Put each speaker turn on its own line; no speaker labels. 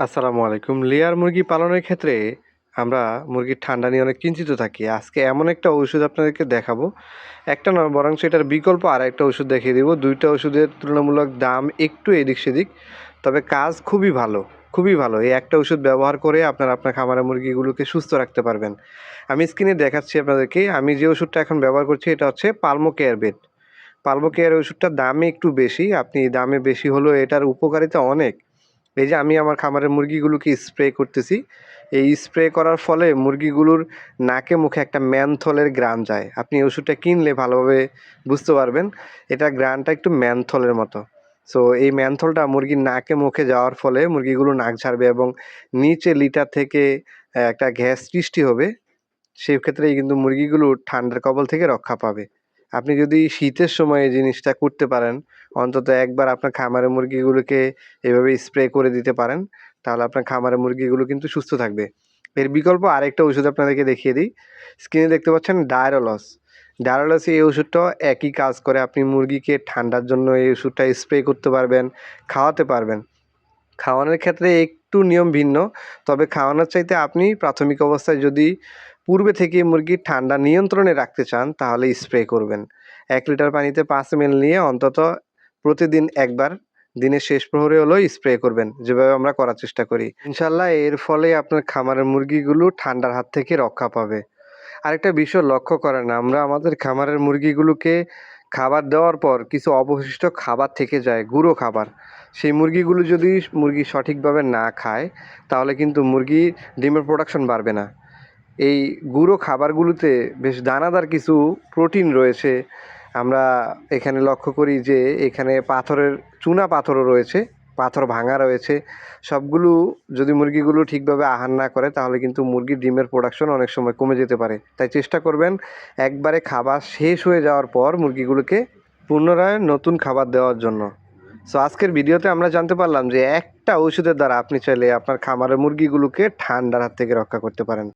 আসসালামু আলাইকুম। লেয়ার মুরগি পালনের ক্ষেত্রে আমরা মুরগির ঠান্ডা নিয়ে অনেক চিন্তিত থাকি। আজকে এমন একটা ওষুধ আপনাদেরকে দেখাবো। একটা নয়, বরং এটার বিকল্প আর একটা ওষুধ দেখিয়ে দেবো। দুইটা ওষুধের তুলনামূলক দাম একটু এদিক সেদিক, তবে কাজ খুবই ভালো খুবই ভালো। এই একটা ওষুধ ব্যবহার করে আপনারা আপনার খামারের মুরগিগুলোকে সুস্থ রাখতে পারবেন। আমি স্ক্রিনে দেখাচ্ছি আপনাদেরকে, আমি যে ওষুধটা এখন ব্যবহার করছি, এটা হচ্ছে Pulmocare bed. Pulmocare ওষুধটার দামে একটু বেশি, আপনি দামে বেশি হলেও এটার উপকারিতা অনেক। এই যে আমি আমার খামারের মুরগিগুলোকে স্প্রে করতেছি, এই স্প্রে করার ফলে মুরগিগুলোর নাকে মুখে একটা ম্যানথলের গ্রান যায়। আপনি ওষুধটা কিনলে ভালোভাবে বুঝতে পারবেন, এটা গ্রানটা একটু ম্যানথলের মতো। সো এই ম্যানথলটা মুরগির নাকে মুখে যাওয়ার ফলে মুরগিগুলো নাক ঝাড়বে এবং নিচে লিটার থেকে একটা গ্যাস সৃষ্টি হবে সেই ক্ষেত্রে কিন্তু মুরগিগুলো ঠান্ডার কবল থেকে রক্ষা পাবে। আপনি যদি শীতের সময় এই জিনিসটা করতে পারেন, অন্তত একবার আপনার খামারের মুরগিগুলোকে এভাবে স্প্রে করে দিতে পারেন, তাহলে আপনার খামারের মুরগিগুলো কিন্তু সুস্থ থাকবে। এর বিকল্প আরেকটা ওষুধ আপনাদেরকে দেখিয়ে দিই। স্ক্রিনে দেখতে পাচ্ছেন ডায়রোলস। ডায়রোলস এই ওষুধটা একই কাজ করে, আপনি মুরগিকে ঠান্ডার জন্য এই ওষুধটা স্প্রে করতে পারবেন, খাওয়াতে পারবেন। খাওয়ানোর ক্ষেত্রে একটু নিয়ম ভিন্ন। তবে খাওয়ানোর চাইতে আপনি প্রাথমিক অবস্থায় যদি পূর্বে থেকে মুরগির ঠান্ডা নিয়ন্ত্রণে রাখতে চান, তাহলে স্প্রে করবেন। এক লিটার পানিতে পাঁচ এম নিয়ে অন্তত প্রতিদিন একবার দিনের শেষ প্রহরে হলেও স্প্রে করবেন। যেভাবে আমরা করার চেষ্টা করি। ইনশাল্লাহ এর ফলে আপনার খামারের মুরগিগুলো ঠান্ডার হাত থেকে রক্ষা পাবে। আরেকটা বিষয় লক্ষ্য করেন, আমরা আমাদের খামারের মুরগিগুলোকে খাবার দেওয়ার পর কিছু অবশিষ্ট খাবার থেকে যায়, গুঁড়ো খাবার। সেই মুরগিগুলো যদি মুরগি সঠিকভাবে না খায়, তাহলে কিন্তু মুরগি ডিমের প্রোডাকশন বাড়বে না। এই গুঁড়ো খাবারগুলোতে বেশ দানাদার কিছু প্রোটিন রয়েছে। আমরা এখানে লক্ষ্য করি যে এখানে পাথরের, চুনা পাথরও রয়েছে। পাথর ভাঙা রয়েছে। সবগুলো যদি মুরগিগুলো ঠিকভাবে আহার না করে, তাহলে কিন্তু মুরগির ডিমের প্রোডাকশন অনেক সময় কমে যেতে পারে। তাই চেষ্টা করবেন একবারে খাবার শেষ হয়ে যাওয়ার পর মুরগিগুলোকে পুনরায় নতুন খাবার দেওয়ার জন্য। সো আজকের ভিডিওতে আমরা জানতে পারলাম যে একটা ওষুধের দ্বারা আপনি চাইলে আপনার খামারের মুরগিগুলোকে ঠান্ডার হাত থেকে রক্ষা করতে পারেন।